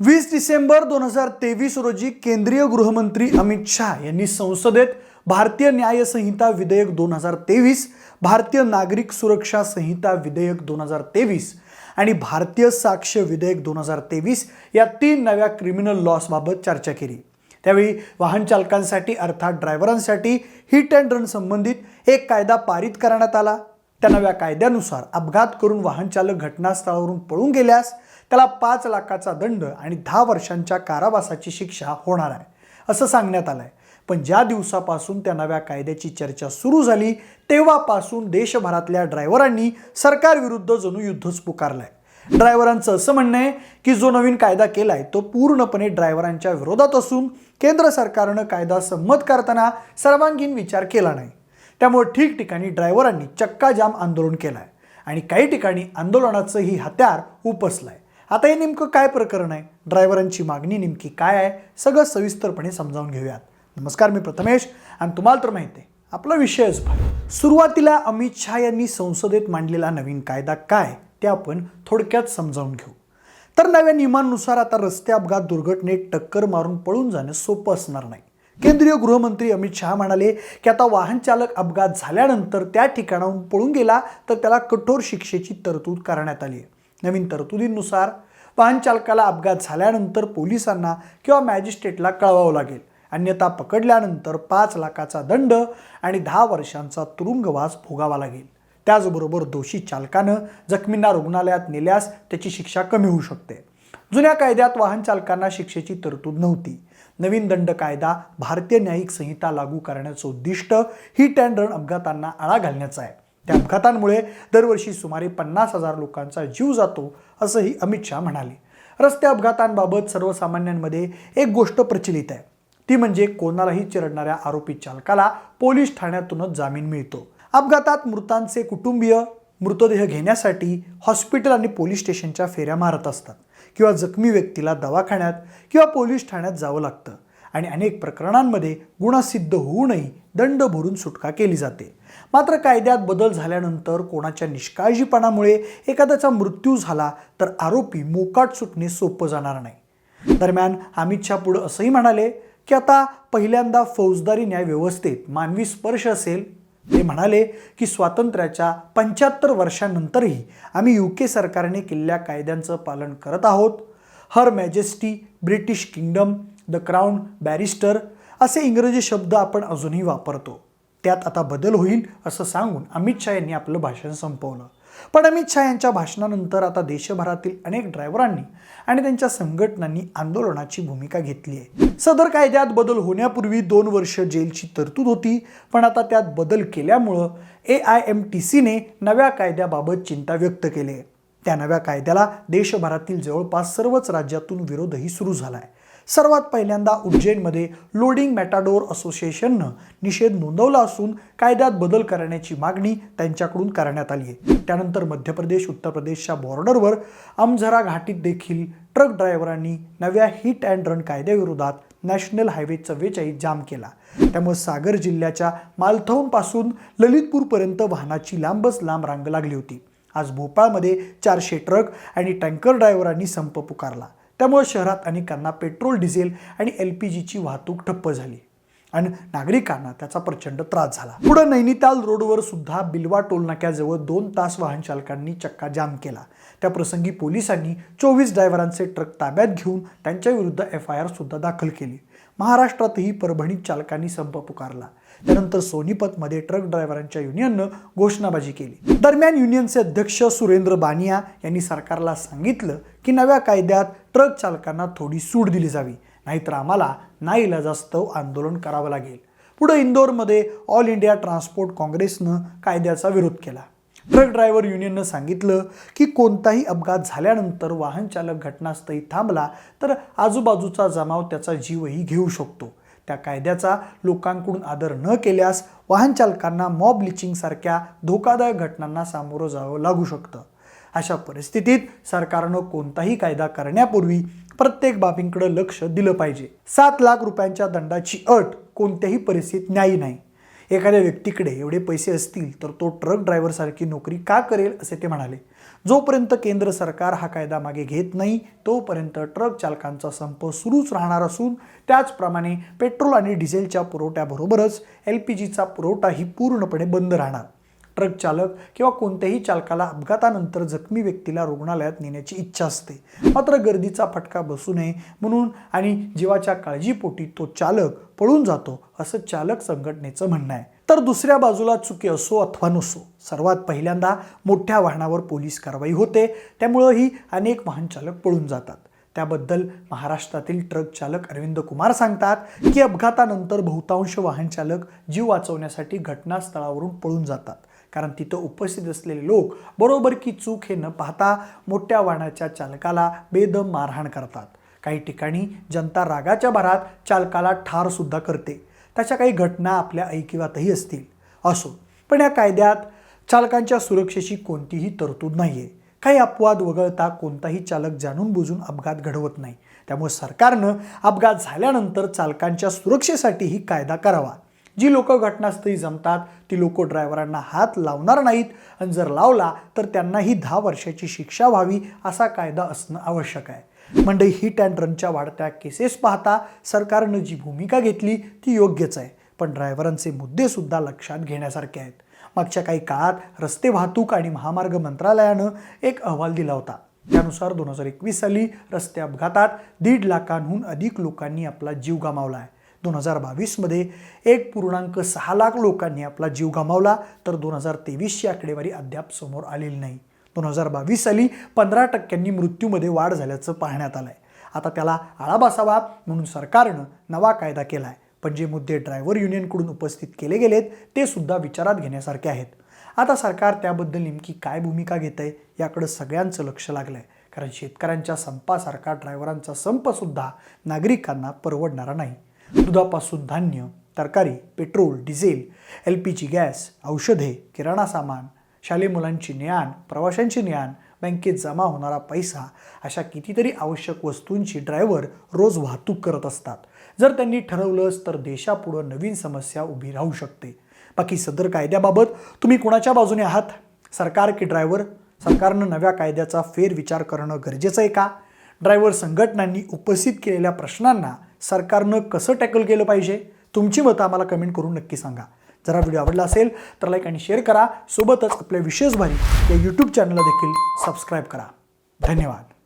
वीस डिसेंबर दोन हजार तेवीस रोजी केंद्रीय गृहमंत्री अमित शाह यांनी संसदेत भारतीय न्याय संहिता विधेयक दोन हजार तेवीस भारतीय नागरिक सुरक्षा संहिता विधेयक दोन हजार तेवीस आणि भारतीय साक्ष विधेयक दोन हजार तेवीस या तीन नव्या क्रिमिनल लॉसबाबत चर्चा केली. त्यावेळी वाहन चालकांसाठी अर्थात ड्रायव्हरांसाठी हिट अँड रन संबंधित एक कायदा पारित करण्यात आला. त्या नव्या कायद्यानुसार अपघात करून वाहन चालक घटनास्थळावरून पळून गेल्यास त्याला पाच लाखाचा दंड आणि दहा वर्षांच्या कारावासाची शिक्षा होणार आहे असं सांगण्यात आलं आहे पण ज्या दिवसापासून त्या नव्या कायद्याची चर्चा सुरू झाली तेव्हापासून देशभरातल्या ड्रायव्हरांनी सरकारविरुद्ध जणू युद्धच पुकारलंय. ड्रायव्हरांचं असं म्हणणं आहे की जो नवीन कायदा केला आहे तो पूर्णपणे ड्रायव्हरांच्या विरोधात असून केंद्र सरकारनं कायदा संमत करताना सर्वांगीण विचार केला नाही. त्यामुळे ठिकठिकाणी ड्रायव्हरांनी चक्काजाम आंदोलन केलं आहे आणि काही ठिकाणी आंदोलनाचं ही हत्यार उपसलं आहे आता हे नेमकं काय प्रकरण आहे? ड्रायव्हरांची मागणी नेमकी काय आहे? सगळं सविस्तरपणे समजावून घेऊयात. नमस्कार मी प्रथमेश आणि तुम्हाला तर माहिती आहे आपला विषयच भाग सुरुवातीला अमित शहा यांनी संसदेत मांडलेला नवीन कायदा काय ते आपण थोडक्यात समजावून घेऊ. तर नव्या नियमांनुसार आता रस्ते अपघात दुर्घटनेत टक्कर मारून पळून जाणं सोपं असणार नाही. केंद्रीय गृहमंत्री अमित शहा म्हणाले की आता वाहन चालक अपघात झाल्यानंतर त्या ठिकाणाहून पळून गेला तर त्याला कठोर शिक्षेची तरतूद करण्यात आली आहे. नवीन तरतुदींनुसार वाहन चालकाला अपघात झाल्यानंतर पोलिसांना किंवा मॅजिस्ट्रेटला कळवावं लागेल. अन्यथा पकडल्यानंतर पाच लाखाचा दंड आणि दहा वर्षांचा तुरुंगवास भोगावा लागेल. त्याचबरोबर दोषी चालकानं जखमींना रुग्णालयात नेल्यास त्याची शिक्षा कमी होऊ शकते. जुन्या कायद्यात वाहन चालकांना शिक्षेची तरतूद नव्हती. नवीन दंड कायदा भारतीय न्यायिक संहिता लागू करण्याचं उद्दिष्ट हिट अँड रन अपघातांना आळा घालण्याचं आहे. त्या अपघातांमुळे दरवर्षी सुमारे पन्नास हजार लोकांचा जीव जातो असंही अमित शहा म्हणाले. रस्ते अपघातांबाबत सर्वसामान्यांमध्ये एक गोष्ट प्रचलित आहे. ती म्हणजे कोणालाही चिरडणाऱ्या आरोपी चालकाला पोलीस ठाण्यातूनच जामीन मिळतो. अपघातात मृतांचे कुटुंबीय मृतदेह घेण्यासाठी हॉस्पिटल आणि पोलीस स्टेशनच्या फेऱ्या मारत असतात किंवा जखमी व्यक्तीला दवाखान्यात किंवा पोलीस ठाण्यात जावं लागतं. आणि अनेक प्रकरणांमध्ये गुणसिद्ध सिद्ध होऊनही दंड भरून सुटका केली जाते. मात्र कायद्यात बदल झाल्यानंतर कोणाच्या निष्काळजीपणामुळे एखाद्याचा मृत्यू झाला तर आरोपी मोकाट सुटणे सोपं जाणार नाही. दरम्यान अमित शहा पुढं असंही म्हणाले की आता पहिल्यांदा फौजदारी न्याय व्यवस्थेत मानवी स्पर्श असेल. ते म्हणाले की स्वातंत्र्याच्या पंच्याहत्तर वर्षांनंतरही आम्ही यू के सरकारने केलेल्या कायद्यांचं पालन करत आहोत. Her majesty British kingdom the crown barrister असे इंग्रजी शब्द आपण अजूनही वापरतो. त्यात आता बदल होईल असं सांगून अमित शहा यांनी आपलं भाषण संपवलं. पण अमित शहा यांच्या भाषणानंतर आता देशभरातील अनेक ड्रायव्हरांनी आणि त्यांच्या संघटनांनी आंदोलनाची भूमिका घेतली आहे. सदर कायद्यात बदल होण्यापूर्वी दोन वर्ष जेलची तरतूद होती पण आता त्यात बदल केल्यामुळं ए आय एम टी सीने नव्या कायद्याबाबत चिंता व्यक्त केली आहे. त्या नव्या कायद्याला देशभरातील जवळपास सर्वच राज्यातून विरोधही सुरू झाला आहे सर्वात पहिल्यांदा उज्जैनमध्ये लोडिंग मॅटाडोर असोसिएशननं निषेध नोंदवला असून कायद्यात बदल करण्याची मागणी त्यांच्याकडून करण्यात आली आहे. त्यानंतर मध्य प्रदेश उत्तर प्रदेशच्या बॉर्डरवर अमझरा घाटीत देखील ट्रक ड्रायव्हरांनी नव्या हिट अँड रन कायद्याविरोधात नॅशनल हायवे चव्वेचाळीस जाम केला. त्यामुळे सागर जिल्ह्याच्या मालथौनपासून ललितपूरपर्यंत वाहनाची लांबच लांब रांग लागली होती. आज भोपाळमध्ये चारशे ट्रक आणि टँकर ड्रायव्हरांनी संप पुकारला. त्यामुळे शहरात अनेकांना पेट्रोल डिझेल आणि एल पी जीची वाहतूक ठप्प झाली आणि नागरिकांना त्याचा प्रचंड त्रास झाला. पुढे नैनिताल रोडवर सुद्धा बिलवा टोलनाक्याजवळ दोन तास वाहन चालकांनी चक्का जाम केला. त्या प्रसंगी पोलिसांनी चोवीस ड्रायव्हरांचे ट्रक ताब्यात घेऊन त्यांच्या विरुद्ध एफ आय आर सुद्धा दाखल केली. महाराष्ट्रातही परभणीत चालकांनी संप पुकारला. त्यानंतर सोनीपतमध्ये ट्रक ड्रायव्हरांच्या युनियननं घोषणाबाजी केली. दरम्यान युनियनचे अध्यक्ष सुरेंद्र बानिया यांनी सरकारला सांगितलं की नव्या कायद्यात ट्रक चालकांना थोडी सूट दिली जावी नाहीतर आम्हाला नाईलाजास्तव आंदोलन करावं लागेल. पुढे इंदोरमध्ये ऑल इंडिया ट्रान्सपोर्ट काँग्रेसनं कायद्याचा विरोध केला. ट्रक ड्रायव्हर युनियननं सांगितलं की कोणताही अपघात झाल्यानंतर वाहन चालक घटनास्थळी थांबला तर आजूबाजूचा जमाव त्याचा जीवही घेऊ शकतो. त्या कायद्याचा लोकांकडून आदर न केल्यास वाहनचालकांना मॉब लिचिंगसारख्या धोकादायक घटनांना सामोरं जावं लागू शकतं. अशा परिस्थितीत सरकारनं कोणताही कायदा करण्यापूर्वी प्रत्येक बाबींकडे लक्ष दिलं पाहिजे. सात लाख रुपयांच्या दंडाची अट कोणत्याही परिस्थितीत न्यायी नाही. एखाद्या व्यक्तीकडे एवढे पैसे असतील तर तो ट्रक ड्रायव्हरसारखी नोकरी का करेल असे ते म्हणाले. जोपर्यंत केंद्र सरकार हा कायदा मागे घेत नाही तोपर्यंत ट्रक चालकांचा संप सुरूच राहणार असून त्याचप्रमाणे पेट्रोल आणि डिझेलच्या पुरवठ्याबरोबरच एल पी जीचा पुरवठाही पूर्णपणे बंद राहणार. ट्रक चालक किंवा कोणत्याही चालकाला अपघातानंतर जखमी व्यक्तीला रुग्णालयात नेण्याची इच्छा असते. मात्र गर्दीचा फटका बसू नये म्हणून आणि जीवाच्या काळजीपोटी तो चालक पळून जातो असं चालक संघटनेचं म्हणणं आहे. तर दुसऱ्या बाजूला चुकी असो अथवा नसो सर्वात पहिल्यांदा मोठ्या वाहनावर पोलीस कारवाई होते त्यामुळंही अनेक वाहन चालक पळून जातात. त्याबद्दल महाराष्ट्रातील ट्रक चालक अरविंद कुमार सांगतात की अपघातानंतर बहुतांश वाहन चालक जीव वाचवण्यासाठी घटनास्थळावरून पळून जातात. कारण तिथं उपस्थित असलेले लोक बरोबर की चूक हे न पाहता मोठ्या वाहनाच्या चालकाला बेदम मारहाण करतात. काही ठिकाणी जनता रागाच्या भरात चालकाला ठारसुद्धा करते. त्याच्या काही घटना आपल्या ऐकिवातही असतील. असो पण या कायद्यात चालकांच्या सुरक्षेची कोणतीही तरतूद नाही आहे काही अपवाद वगळता कोणताही चालक जाणून बुजून अपघात घडवत नाही. त्यामुळे सरकारनं अपघात झाल्यानंतर चालकांच्या सुरक्षेसाठीही कायदा करावा. जी लोक घटनास्थळी जमतात ती लोक ड्रायव्हरांना हात लावणार नाहीत आणि जर लावला तर त्यांनाही दहा वर्षाची शिक्षा व्हावी असा कायदा असणं आवश्यक आहे. मंडई हिट अँड रनच्या वाढत्या केसेस पाहता सरकारनं जी भूमिका घेतली ती योग्यच आहे. पण ड्रायव्हरांचे मुद्देसुद्धा लक्षात घेण्यासारखे आहेत. मागच्या काही काळात रस्ते वाहतूक आणि महामार्ग मंत्रालयानं एक अहवाल दिला होता. त्यानुसार दोन हजार एकवीस साली रस्ते अपघातात दीड लाखांहून अधिक लोकांनी आपला जीव गमावला आहे. दोन हजार बावीसमध्ये एक पूर्णांक सहा लाख लोकांनी आपला जीव गमावला तर दोन हजार तेवीसची आकडेवारी अद्याप समोर आलेली नाही. दोन हजार बावीस साली पंधरा टक्क्यांनी मृत्यूमध्ये वाढ झाल्याचं पाहण्यात आलं आहे आता त्याला आळा बसावा म्हणून सरकारनं नवा कायदा केला आहे पण जे मुद्दे ड्रायव्हर युनियनकडून उपस्थित केले गेलेत ते सुद्धा विचारात घेण्यासारखे आहेत. आता सरकार त्याबद्दल नेमकी काय भूमिका घेत आहे याकडं सगळ्यांचं लक्ष लागलं आहे कारण शेतकऱ्यांच्या संपासारखा ड्रायव्हरांचा संपसुद्धा नागरिकांना परवडणारा नाही. दुधापासून धान्य तरकारी petrol diesel L P G gas औषधे किराणा सामान शालेय मुलांची ज्ञान प्रवाशांची ज्ञान बँकेत जमा होणारा पैसा अशा कितीतरी आवश्यक वस्तूंची ड्रायव्हर रोज वाहतूक करत असतात. जर त्यांनी ठरवलंच तर देशापुढं नवीन समस्या उभी राहू शकते. बाकी सदर कायद्याबाबत तुम्ही कोणाच्या बाजूने आहात? सरकार की ड्रायव्हर? सरकारनं नव्या कायद्याचा फेरविचार करणं गरजेचं आहे का? ड्रायव्हर संघटनांनी उपस्थित केलेल्या प्रश्नांना सरकारनं कसं टॅकल केलं पाहिजे? तुमची मतं आम्हाला कमेंट करून नक्की सांगा. जरा व्हिडिओ आवडला असेल तर लाईक आणि शेअर करा. सोबतच आपल्या विशेष भारी या यूट्यूब चॅनलला देखील सबस्क्राईब करा. धन्यवाद.